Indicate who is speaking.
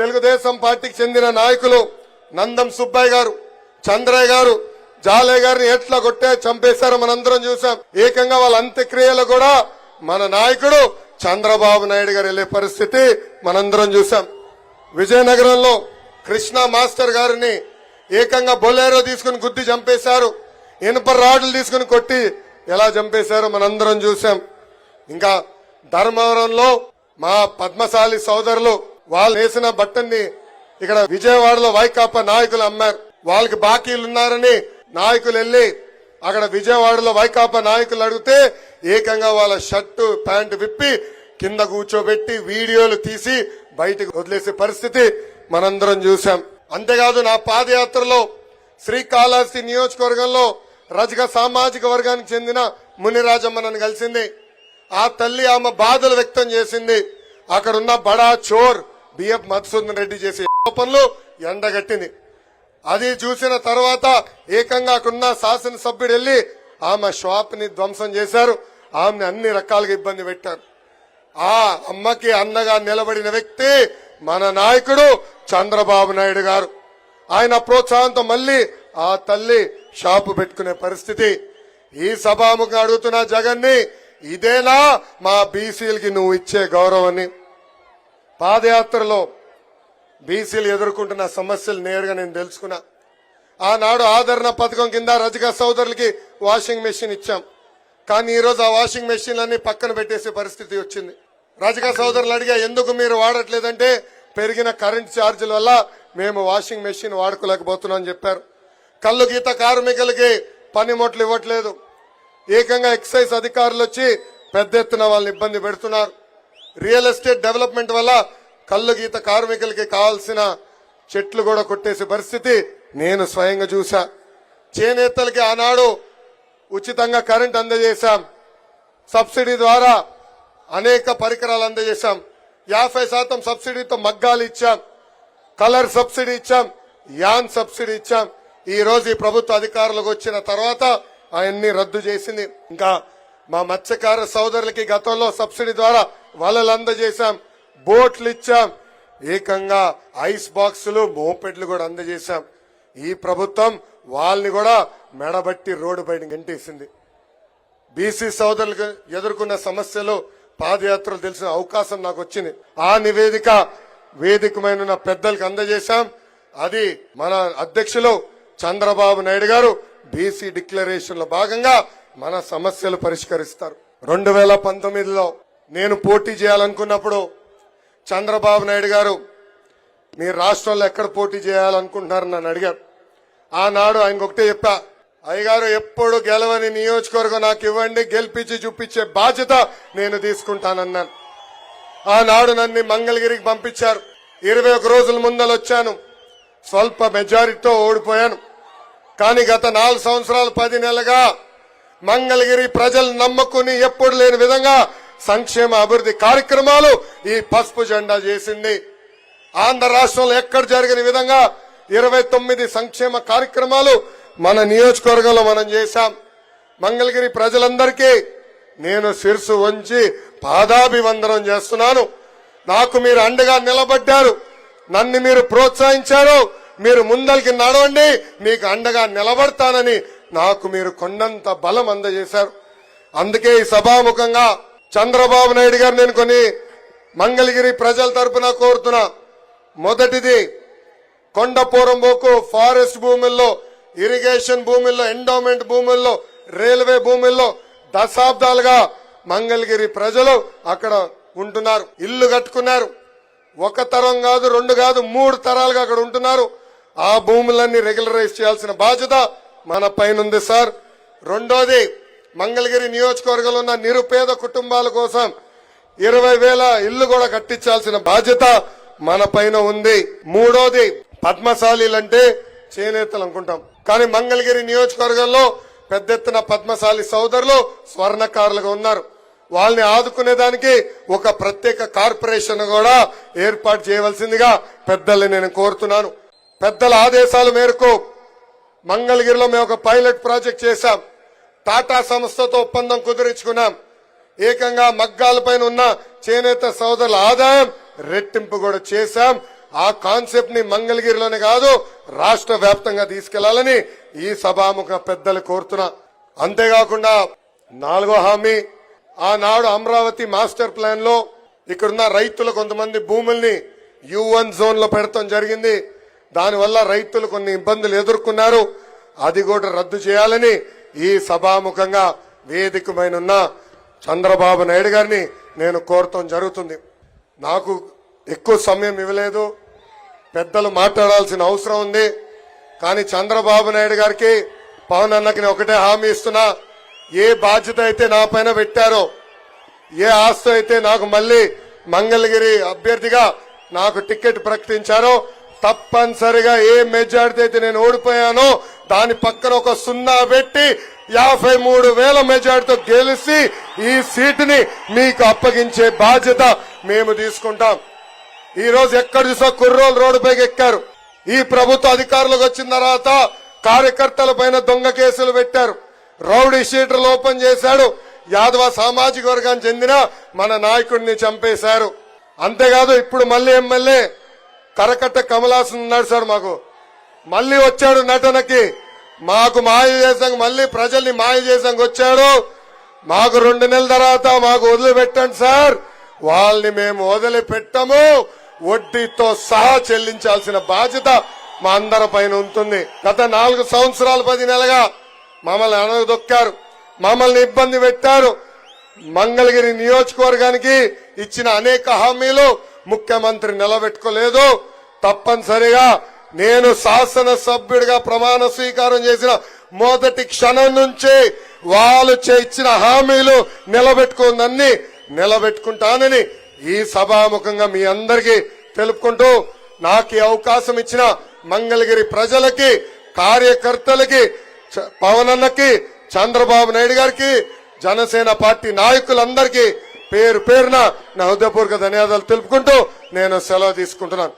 Speaker 1: తెలుగుదేశం పార్టీకి చెందిన నాయకులు నందం సుబ్బయ్య గారు చంద్రయ్య గారు జాలయ్య గారిని ఎట్లా కొట్టే చంపేశారో మనందరం చూసాం. ఏకంగా వాళ్ళ అంత్యక్రియలు కూడా మన నాయకుడు చంద్రబాబు నాయుడు గారు వెళ్ళే పరిస్థితి మనందరం చూసాం. విజయనగరంలో కృష్ణ మాస్టర్ గారిని ఏకంగా బొలేరో తీసుకుని గుద్ది చంపేశారు. ఇనుప రాడ్లు తీసుకుని కొట్టి ఎలా చంపేశారో మనందరం చూసాం. ఇంకా ధర్మవరంలో మా పద్మశాలి సోదరులు వాళ్ళు వేసిన బట్టన్ని ఇక్కడ విజయవాడలో వైకాపా నాయకులు అమ్మారు. వాళ్ళకి బాకీలు ఉన్నారని నాయకులు వెళ్ళి అక్కడ విజయవాడలో వైకాపా నాయకులు అడిగితే ఏకంగా వాళ్ళ షర్టు ప్యాంటు విప్పి కింద కూర్చోబెట్టి వీడియోలు తీసి బయటకు వదిలేసే పరిస్థితి మనందరం చూసాం అంతేకాదు నా పాదయాత్రలో శ్రీకాళహస్తి నియోజకవర్గంలో రజక సామాజిక వర్గానికి చెందిన మునిరాజమ్మ నన్ను కలిసింది. ఆ తల్లి ఆమె బాధలు వ్యక్తం చేసింది. అక్కడున్న బడా చోర్ బిఎఫ్ మధుసూదన్ రెడ్డి చేసే పనులు ఎండగట్టింది. అది చూసిన తర్వాత ఏకంగా అక్కడున్న శాసనసభ్యుడు వెళ్ళి ఆమె షాప్ని ధ్వంసం చేశారు. ఆమెను అన్ని రకాలుగా ఇబ్బంది పెట్టారు. ఆ అమ్మకి అన్నగా నిలబడిన వ్యక్తి మన నాయకుడు చంద్రబాబు నాయుడు గారు. ఆయన ప్రోత్సాహంతో మళ్ళీ ఆ తల్లి షాపు పెట్టుకునే పరిస్థితి. ఈ సభాముఖం అడుగుతున్న జగన్ని ఇదేనా మా బీసీలకి నువ్వు ఇచ్చే గౌరవాన్ని? పాదయాత్రలో బీసీలు ఎదుర్కొంటున్న సమస్యలు నేరుగా నేను తెలుసుకున్నా. ఆనాడు ఆదరణ పథకం కింద రజక సోదరులకి వాషింగ్ మెషిన్ ఇచ్చాం. కానీ ఈరోజు ఆ వాషింగ్ మెషిన్లన్నీ పక్కన పెట్టేసే పరిస్థితి వచ్చింది. రజక సోదరులు అడిగా ఎందుకు మీరు వాడట్లేదంటే పెరిగిన కరెంట్ ఛార్జీల వల్ల మేము వాషింగ్ మెషిన్ వాడుకోలేకపోతున్నాం అని చెప్పారు. కళ్ళు గీత కార్మికులకి పనిముట్లు ఇవ్వట్లేదు. ఏకంగా ఎక్సైజ్ అధికారులు వచ్చి పెద్ద ఎత్తున వాళ్ళని ఇబ్బంది పెడుతున్నారు. రియల్ ఎస్టేట్ డెవలప్మెంట్ వల్ల కళ్ళు గీత కార్మికులకి కావాల్సిన చెట్లు కూడా కొట్టేసే పరిస్థితి నేను స్వయంగా చూసా చేనేతలకి ఆనాడు ఉచితంగా కరెంట్ అందజేశాం. సబ్సిడీ ద్వారా అనేక పరికరాలు అందజేశాం. యాభై శాతం సబ్సిడీతో మగ్గాలు ఇచ్చాం. కలర్ సబ్సిడీ ఇచ్చాం. యాన్ సబ్సిడీ ఇచ్చాం. ఈ రోజు ఈ ప్రభుత్వ అధికారులకు వచ్చిన తర్వాత అవన్నీ రద్దు చేసింది. ఇంకా మా మత్స్యకార సోదరులకి గతంలో సబ్సిడీ ద్వారా వలలు అందజేశాం బోట్లు ఇచ్చాం ఏకంగా ఐస్ బాక్సులు మోపెట్లు కూడా అందజేశాం. ఈ ప్రభుత్వం వాళ్ళని కూడా మెడబట్టి రోడ్డు బయట గంటేసింది. బీసీ సోదరులకు ఎదుర్కొన్న సమస్యలు పాదయాత్రలు తెలిసిన అవకాశం నాకు వచ్చింది ఆ నివేదిక వేదికమైన పెద్దలకు అందజేశాం. అది మన అధ్యక్షులు చంద్రబాబు నాయుడు గారు బీసీ డిక్లరేషన్లో భాగంగా మన సమస్యలు పరిష్కరిస్తారు. రెండు వేల పంతొమ్మిదిలో నేను పోటీ చేయాలనుకున్నప్పుడు చంద్రబాబు నాయుడు గారు మీరు రాష్ట్రంలో ఎక్కడ పోటీ చేయాలనుకుంటున్నారు నన్ను అడిగారు. ఆనాడు ఆయనకు ఒకటే చెప్పా అయ్యగారు ఎప్పుడు గెలవని నియోజకవర్గం నాకు ఇవ్వండి గెలిపించి చూపించే బాధ్యత నేను తీసుకుంటానన్నాను. ఆనాడు నన్ను మంగళగిరికి పంపించారు. ఇరవై ఒక రోజుల ముందలు వచ్చాను. స్వల్ప మెజారిటీతో ఓడిపోయాను. కానీ గత నాలుగు సంవత్సరాలు పది నెలలుగా మంగళగిరి ప్రజలు నమ్మకుని ఎప్పుడు లేని విధంగా సంక్షేమ అభివృద్ధి కార్యక్రమాలు ఈ పసుపు జెండా చేసింది. ఆంధ్ర రాష్ట్రంలో ఎక్కడ జరిగిన విధంగా ఇరవై తొమ్మిది సంక్షేమ కార్యక్రమాలు మన నియోజకవర్గంలో మనం చేశాం. మంగళగిరి ప్రజలందరికీ నేను శిరసు వంచి పాదాభివందనం చేస్తున్నాను. నాకు మీరు అండగా నిలబడ్డారు. నన్ను మీరు ప్రోత్సహించారు. మీరు ముందరికి నడవండి. మీకు అండగా నిలబడతానని నాకు మీరు కొండంత బలం అందజేశారు. అందుకే ఈ సభాముఖంగా చంద్రబాబు నాయుడు గారు నేను కొన్ని మంగళగిరి ప్రజల తరపున కోరుతున్నా. మొదటిది కొండపోరంబోకు ఫారెస్ట్ భూముల్లో ఇరిగేషన్ భూముల్లో ఎండోమెంట్ భూముల్లో రైల్వే భూముల్లో దశాబ్దాలుగా మంగళగిరి ప్రజలు అక్కడ ఉంటున్నారు ఇల్లు కట్టుకున్నారు. ఒక తరం కాదు రెండు కాదు మూడు తరాలుగా అక్కడ ఉంటున్నారు. ఆ భూములన్నీ రెగ్యులరైజ్ చేయాల్సిన బాధ్యత మన పైన ఉంది సార్. రెండోది మంగళగిరి నియోజకవర్గంలో ఉన్న నిరుపేద కుటుంబాల కోసం ఇరవై వేల ఇల్లు కూడా కట్టించాల్సిన బాధ్యత మన పైన ఉంది. మూడోది పద్మశాలీలంటే చేనేతలు అనుకుంటాం. కానీ మంగళగిరి నియోజకవర్గంలో పెద్ద ఎత్తున పద్మశాలి సోదరులు స్వర్ణకారులుగా ఉన్నారు. వాళ్ళని ఆదుకునేదానికి ఒక ప్రత్యేక కార్పొరేషన్ కూడా ఏర్పాటు చేయవలసిందిగా పెద్దల్ని నేను కోరుతున్నాను. పెద్దల ఆదేశాల మేరకు మంగళగిరిలో మేము ఒక పైలట్ ప్రాజెక్ట్ చేశాం. టాటా సంస్థతో ఒప్పందం కుదిరించుకున్నాం. ఏకంగా మగ్గాలపైన ఉన్న చేనేత సోదరుల ఆదాయం రెట్టింపు కూడా చేశాం. ఆ కాన్సెప్ట్ని మంగళగిరిలోనే కాదు రాష్ట్ర వ్యాప్తంగా తీసుకెళ్ళాలని ఈ సభాముఖ పెద్దలు కోరుతున్నా. అంతేకాకుండా నాలుగో హామీ ఆనాడు అమరావతి మాస్టర్ ప్లాన్లో ఇక్కడున్న రైతులు కొంతమంది భూముల్ని యు జోన్లో పెడతాం జరిగింది. దానివల్ల రైతులు కొన్ని ఇబ్బందులు ఎదుర్కొన్నారు. అది కూడా రద్దు చేయాలని ఈ సభాముఖంగా వేదికమైన చంద్రబాబు నాయుడు గారిని నేను కోరటం జరుగుతుంది. నాకు ఎక్కువ సమయం ఇవ్వలేదు. పెద్దలు మాట్లాడాల్సిన అవసరం ఉంది. కానీ చంద్రబాబు నాయుడు గారికి పవన్ అన్నకి నేను ఒకటే హామీ ఇస్తున్నా. ఏ బాధ్యత అయితే నా పైన పెట్టారో ఏ ఆస్తి అయితే నాకు మళ్ళీ మంగళగిరి అభ్యర్థిగా నాకు టికెట్ ప్రకటించారో తప్పనిసరిగా ఏ మెజార్టీ అయితే నేను ఓడిపోయానో దాని పక్కన ఒక సున్నా పెట్టి యాభై మూడు వేల మెజార్టీతో గెలిచి ఈ సీటుని మీకు అప్పగించే బాధ్యత మేము తీసుకుంటాం. ఈ రోజు ఎక్కడ చూసా కుర్రోలు రోడ్డుపైకి ఎక్కారు. ఈ ప్రభుత్వ అధికారులకు వచ్చిన తర్వాత కార్యకర్తల పైన దొంగ కేసులు పెట్టారు. రౌడీ షీటర్లు ఓపెన్ చేశాడు. యాదవ సామాజిక వర్గానికి చెందిన మన నాయకుడిని చంపేశారు. అంతేకాదు ఇప్పుడు మళ్ళీ ఎమ్మెల్యే కరకట్ట కమలాసన్ ఉన్నాడు సార్ మాకు. మళ్ళీ వచ్చాడు నటనకి. మాకు మాయ చేసాం మళ్ళీ ప్రజల్ని మాయ చేసాం వచ్చాడు. మాకు రెండు నెలల తర్వాత మాకు వదిలిపెట్టండి సార్. వాళ్ళని మేము వదిలిపెట్టము. వడ్డీతో సహా చెల్లించాల్సిన బాధ్యత మా అందరి పైన ఉంటుంది. గత నాలుగు సంవత్సరాలు పది నెలగా మమ్మల్ని అనగదొక్కారు మమ్మల్ని ఇబ్బంది పెట్టారు. మంగళగిరి నియోజకవర్గానికి ఇచ్చిన అనేక హామీలు ముఖ్యమంత్రి నిలబెట్టుకోలేదు. తప్పనిసరిగా నేను శాసన సభ్యుడిగా ప్రమాణ స్వీకారం చేసిన మొదటి క్షణం నుంచి వాళ్ళు చే- ఇచ్చిన హామీలు నిలబెట్టుకుందన్ని నిలబెట్టుకుంటానని ఈ సభాముఖంగా మీ అందరికీ తెలుపుకుంటూ నాకు అవకాశం ఇచ్చిన మంగళగిరి ప్రజలకి కార్యకర్తలకి పవనన్నకి పవన్ అన్నకి చంద్రబాబు నాయుడు గారికి జనసేన పార్టీ నాయకులందరికీ పేరు పేరున నా హృదయపూర్వక ధన్యవాదాలు తెలుపుకుంటూ నేను సెలవు తీసుకుంటున్నాను.